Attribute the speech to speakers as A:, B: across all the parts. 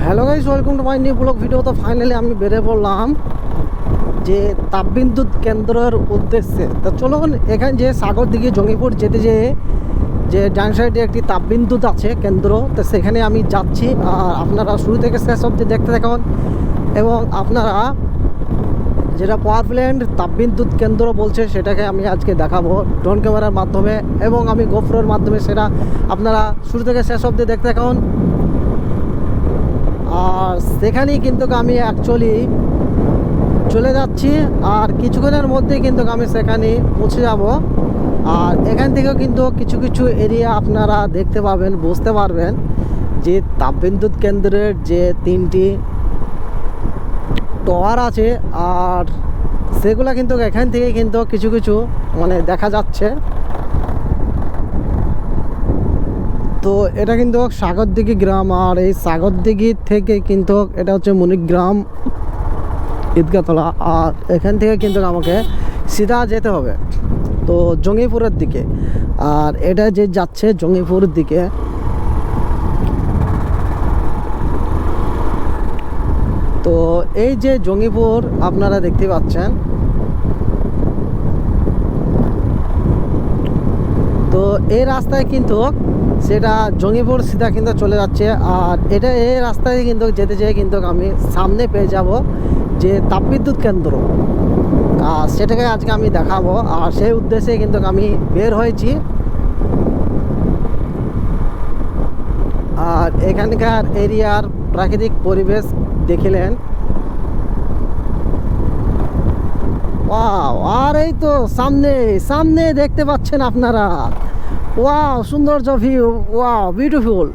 A: Hello guys welcome to my new blog video তো finally আমি বেরিয়ে পড়লাম যে তাপবিদ্যুৎ কেন্দ্রের উদ্দেশ্যে। তো চলুন, এখানে যে সাগর দিকে জঙ্গিপুর যেতে যে যে ডান সাইডে একটি তাপবিদ্যুৎ আছে কেন্দ্র, তো সেখানে আমি যাচ্ছি। আর আপনারা শুরু থেকে শেষ অবধি দেখতে থাকুন। এবং আপনারা যেটা পাওয়ার প্ল্যান্ট তাপবিদ্যুৎ কেন্দ্র বলছে, সেটাকে আমি আজকে দেখাবো ড্রোন ক্যামেরার মাধ্যমে। এবং আমি গোফ্রোর মাধ্যমে সেটা আপনারা শুরু থেকে শেষ অবধি দেখতে থাকুন। আর সেখানেই কিন্তু আমি অ্যাকচুয়ালি চলে যাচ্ছি, আর কিছুক্ষণের মধ্যেই কিন্তু আমি সেখানে পৌঁছে যাব। আর এখান থেকেও কিন্তু কিছু কিছু এরিয়া আপনারা দেখতে পাবেন, বুঝতে পারবেন যে তাপবিদ্যুৎ কেন্দ্রের যে তিনটি টাওয়ার আছে, আর সেগুলো কিন্তু এখান থেকে কিন্তু কিছু কিছু মানে দেখা যাচ্ছে। তো এটা কিন্তু সাগরদিঘি গ্রাম, আর এই সাগরদিঘি থেকে কিন্তু এটা হচ্ছে মণিগ্রাম ঈদগাতলা আর এখান থেকে কিন্তু আমাকে সিধা যেতে হবে, তো জঙ্গিপুরের দিকে। আর এটা যে যাচ্ছে জঙ্গিপুর দিকে, তো এই যে জঙ্গিপুর আপনারা দেখতে পাচ্ছেন, তো এই রাস্তায় কিন্তু সেটা জঙ্গিপুর সিধা কিন্তু চলে যাচ্ছে। আর এটা এই রাস্তায় কিন্তু যেতে যেয়ে কিন্তু আমি সামনে পেয়ে যাব যে তাপবিদ্যুৎ কেন্দ্র। আর সেটাকে আজকে আমি দেখাবো। আর সেই উদ্দেশ্যে কিন্তু আমি বের হয়েছি। আর এখানকার এরিয়ার প্রাকৃতিক পরিবেশ দেখিলেন। আর এই তো সামনে সামনে দেখতে পাচ্ছেন আপনারা। ওয়াও সৌন্দর্য ভিউ ওয়াও বিউটিফুল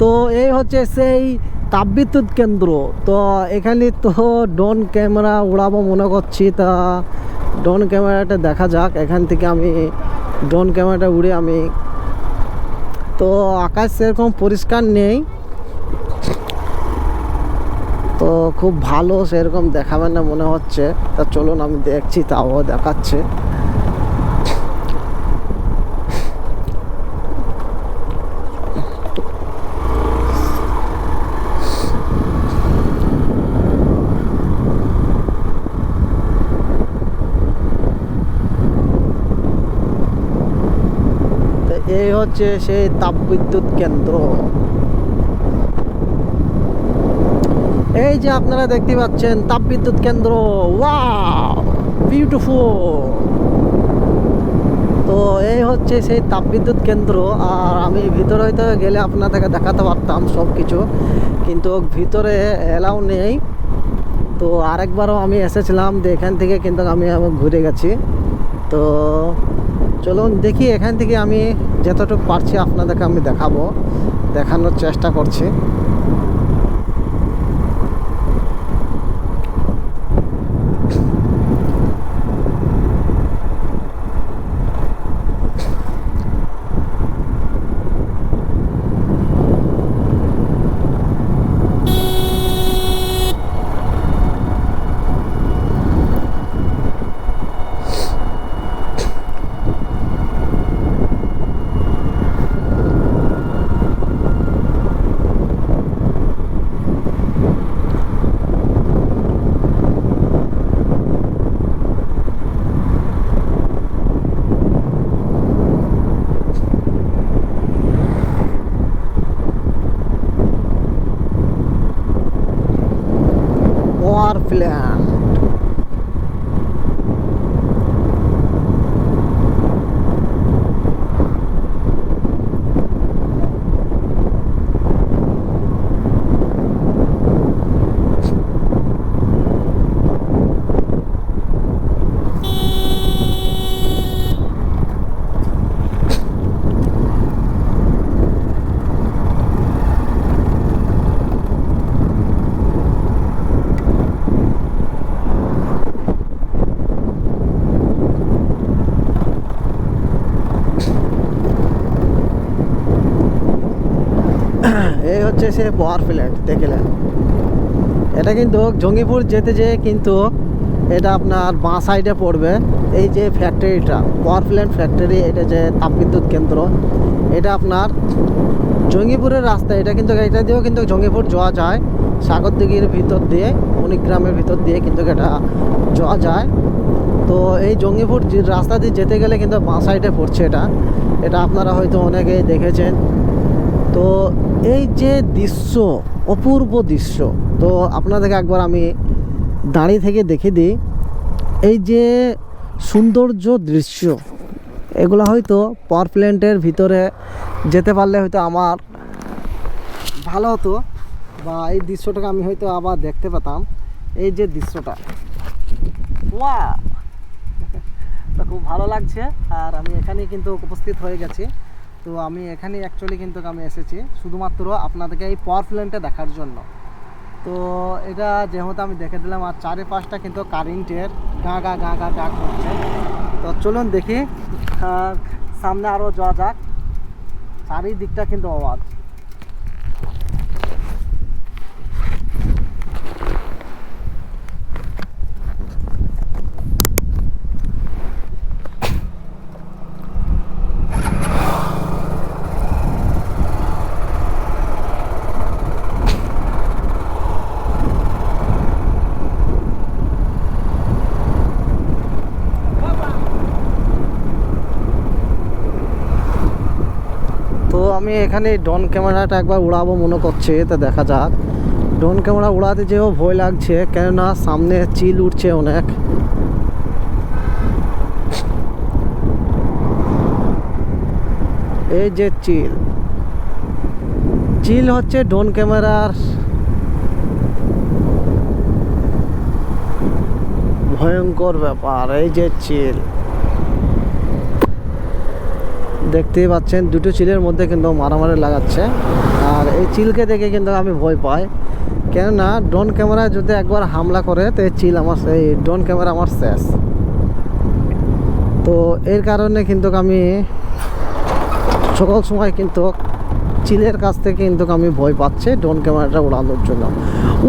A: তো এই হচ্ছে সেই তাপবিদ্যুৎ কেন্দ্র। তো এখানে তো ড্রোন ক্যামেরা উড়াবো মনে করছি, তা ড্রোন ক্যামেরাটা দেখা যাক। এখান থেকে আমি ড্রোন ক্যামেরাটা উড়ে আমি তো আকাশ সেরকম পরিষ্কার নেই। তো খুব ভালো সেরকম দেখাবেন না মনে হচ্ছে। তা চলুন আমি দেখছি, তাও দেখাচ্ছে তো এই হচ্ছে সেই তাপবিদ্যুৎ কেন্দ্র। এই যে আপনারা দেখতে পাচ্ছেন, তাপবিদ্যুৎ কেন্দ্র। ওয়াও বিউটিফুল তো এই হচ্ছে সেই তাপবিদ্যুৎ কেন্দ্র, আর আমি ভিতরে হয়তো গেলে আপনাদেরকে দেখাতে পারতাম সব কিছু কিন্তু ভিতরে এলাও নেই। তো আরেকবারও আমি এসেছিলাম তো এখান থেকে কিন্তু আমি ঘুরে গেছি। তো চলুন দেখি এখান থেকে আমি যতটুকু পারছি আপনাদেরকে আমি দেখাবো দেখানোর চেষ্টা করছি পাওয়ার প্ল্যান্ট সে পাওয়ার প্ল্যান্ট দেখলেন এটা কিন্তু জঙ্গিপুর যেতে যেয়ে কিন্তু এটা আপনার বাঁ সাইডে পড়বে। এই যে ফ্যাক্টরিটা পাওয়ার প্ল্যান্ট ফ্যাক্টরি এটা যে তাপবিদ্যুৎ কেন্দ্র, এটা আপনার জঙ্গিপুরের রাস্তা। এটা কিন্তু এটা দিয়েও কিন্তু জঙ্গিপুর যাওয়া যায়। সাগরদিঘির ভিতর দিয়ে, মণিগ্রামের ভিতর দিয়ে কিন্তু এটা যাওয়া যায়। তো এই জঙ্গিপুর রাস্তা দিয়ে যেতে গেলে কিন্তু বাঁ সাইডে পড়ছে এটা। এটা আপনারা হয়তো অনেকেই দেখেছেন। তো এই যে দৃশ্য, অপূর্ব দৃশ্য, তো আপনাদেরকে একবার আমি দাঁড়িয়ে থেকে দেখে দিই। এই যে সৌন্দর্য দৃশ্য, এগুলো হয়তো পাওয়ার প্ল্যান্টের ভিতরে যেতে পারলে হয়তো আমার ভালো হতো বা এই দৃশ্যটাকে আমি হয়তো আবার দেখতে পেতাম। এই যে দৃশ্যটা। ওয়া খুব ভালো লাগছে। আর আমি এখানেই কিন্তু উপস্থিত হয়ে গেছি। তো আমি এখানে অ্যাকচুয়ালি কিন্তু আমি এসেছি শুধুমাত্র আপনাদেরকে এই পাওয়ার প্ল্যান্টটা দেখার জন্য। তো এটা যেহেতু আমি দেখে দিলাম, আর চারিপাশটা কিন্তু কারেন্টের গা গা গা গা গা করছে। তো চলুন দেখি সামনে আরও যাওয়া যাক। চারিদিকটা কিন্তু আওয়াজ তো আমি এখানে ড্রোন ক্যামেরাটা একবার উড়াবো, মনে করছে, তা দেখা যাক। ড্রোন ক্যামেরা উড়াতে যেও ভয় লাগছে, কেননা সামনে চিল উঠছে অনেক। এই যে চিল। চিল হচ্ছে ড্রোন ক্যামেরার ভয়ঙ্কর ব্যাপার, এই যে চিল। দেখতেই পাচ্ছেন, দুটো চিলের মধ্যে কিন্তু মারামারি লাগাচ্ছে। আর এই চিলকে দেখে কিন্তু আমি ভয় পাই। কেননা, ড্রোন ক্যামেরায় যদি একবার হামলা করে, তো এই চিল আমার এই ড্রোন ক্যামেরা আমার শেষ। তো এর কারণে কিন্তু আমি সকল সময় কিন্তু চিলের কাছ থেকে কিন্তু আমি ভয় পাচ্ছি ড্রোন ক্যামেরাটা উড়ানোর জন্য।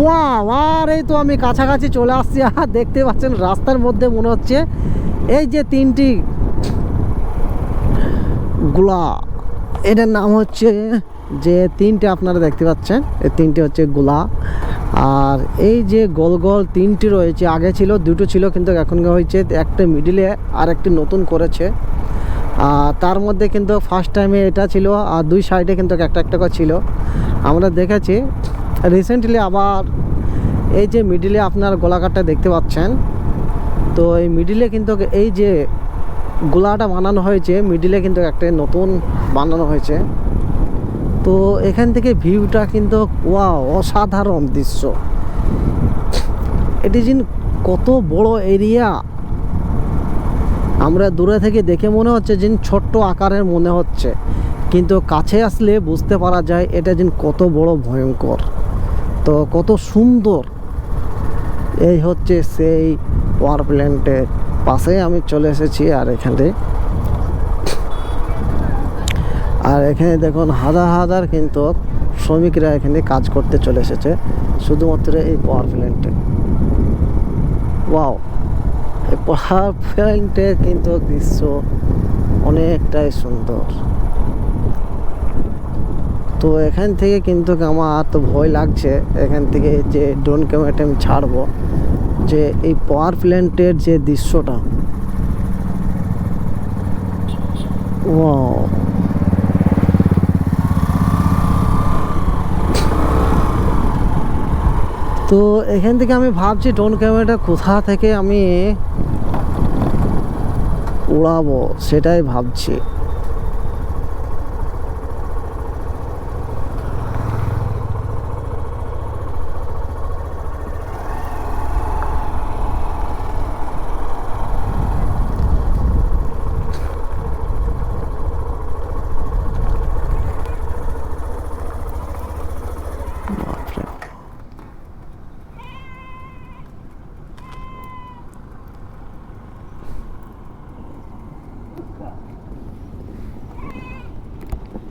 A: ওয়া আর এই তো আমি কাছাকাছি চলে আসছি। আর দেখতে পাচ্ছেন, রাস্তার মধ্যে মনে হচ্ছে এই যে তিনটি গুলা এটার নাম হচ্ছে যে তিনটে আপনারা দেখতে পাচ্ছেন, এই তিনটে হচ্ছে গোলা আর এই যে গোল গোল তিনটি রয়েছে, আগে ছিল, দুটো ছিল, কিন্তু এখন হয়েছে, একটা মিডিলে আর একটি নতুন করেছে। আর তার মধ্যে কিন্তু ফার্স্ট টাইমে এটা ছিল, আর দুই সাইডে কিন্তু একটা একটা করে ছিল। আমরা দেখেছি রিসেন্টলি আবার এই যে মিডিলে আপনার গোলাকারটা দেখতে পাচ্ছেন, তো এই মিডিলে কিন্তু এই যে গোলাটা বানানো হয়েছে মিডিলে কিন্তু একটা নতুন বানানো হয়েছে। তো এখান থেকে ভিউটা কিন্তু ওয়া অসাধারণ দৃশ্য। এটি যে কত বড় এরিয়া আমরা দূরে থেকে দেখে মনে হচ্ছে যে ছোট্ট আকারের মনে হচ্ছে। কিন্তু কাছে আসলে বুঝতে পারা যায় এটা যে কত বড় ভয়ঙ্কর। তো কত সুন্দর। এই হচ্ছে সেই ওয়ার প্ল্যান্টের পাশে আমি চলে এসেছি আর এখানে আর এখানে দেখুন, হাজার হাজার কিন্তু শ্রমিকরা এখানে কাজ করতে চলে এসেছে। শুধুমাত্র এই পাওয়ার প্ল্যান্টে ওয়াও এই পাওয়ার প্ল্যান্টের কিন্তু দৃশ্য অনেকটাই সুন্দর। তো এখান থেকে কিন্তু আমার তো ভয় লাগছে। এখান থেকে যে ড্রোন ক্যামেরাটা আমি ছাড়বো। যে এই পাওয়ার প্ল্যান্টের যে দৃশ্যটা। তো এখান থেকে আমি ভাবছি ড্রোন ক্যামেরাটা কোথা থেকে আমি উড়াবো, সেটাই ভাবছি।